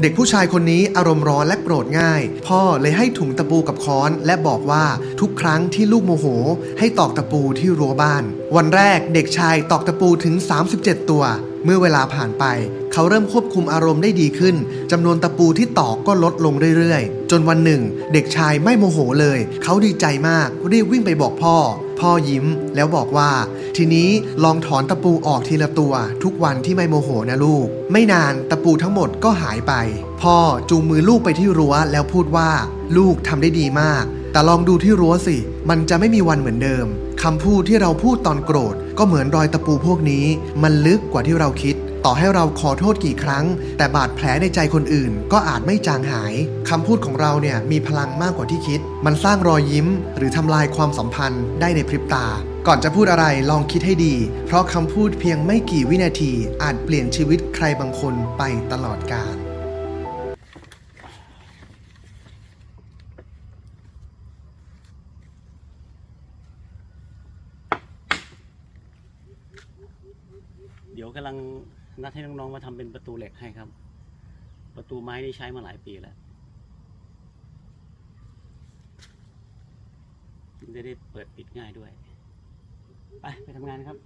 เด็กผู้ชายคนนี้อารมณ์ร้อนและโกรธง่าย พ่อเลยให้ถุงตะปูกับค้อนและบอกว่าทุกครั้งที่ลูกโมโห ให้ตอกตะปูที่รั้วบ้าน วันแรกเด็กชายตอกตะปูถึง 37 ตัว เมื่อเวลาผ่านไป เขาเริ่มควบคุมอารมณ์ได้ดีขึ้นจำนวนตะปูที่ตอกก็ลดลงเรื่อยๆ จนวันหนึ่ง เด็กชายไม่โมโหเลย เขาดีใจมากรีบวิ่งไปบอกพ่อ พ่อยิ้มแล้วบอกว่า ทีนี้ลองถอนตะปูออกทีละตัว ทุกวันที่ไม่โมโหนะลูก ไม่นานตะปูทั้งหมดก็หายไป พ่อจูงมือลูกไปที่รั้วแล้วพูดว่า ลูกทำได้ดีมาก แต่ลองดูที่รั้วสิ มันจะไม่มีวันเหมือนเดิมคำพูดที่เราพูดตอนโกรธ ก็เหมือนรอยตะปูพวกนี้ มันลึกกว่าที่เราคิด ต่อให้เราขอโทษกี่ครั้ง แต่บาดแผลในใจคนอื่น ก็อาจไม่จางหายคำพูดของเราเนี่ยมีพลังมากกว่าที่คิด มันสร้างรอยยิ้ม หรือทำลายความสัมพันธ์ได้ในพริบตา ก่อนจะพูดอะไรลองคิดให้ดี เพราะคำพูดเพียงไม่กี่วินาที อาจเปลี่ยนชีวิตใครบางคนไปตลอดกาลเดี๋ยวกำลัง นัดให้น้องๆมาทำเป็นประตูเหล็กให้ครับ ประตูไม้นี่ใช้มาหลายปีแล้วจะได้เปิดปิดง่ายด้วย ไปไปทำงานครับ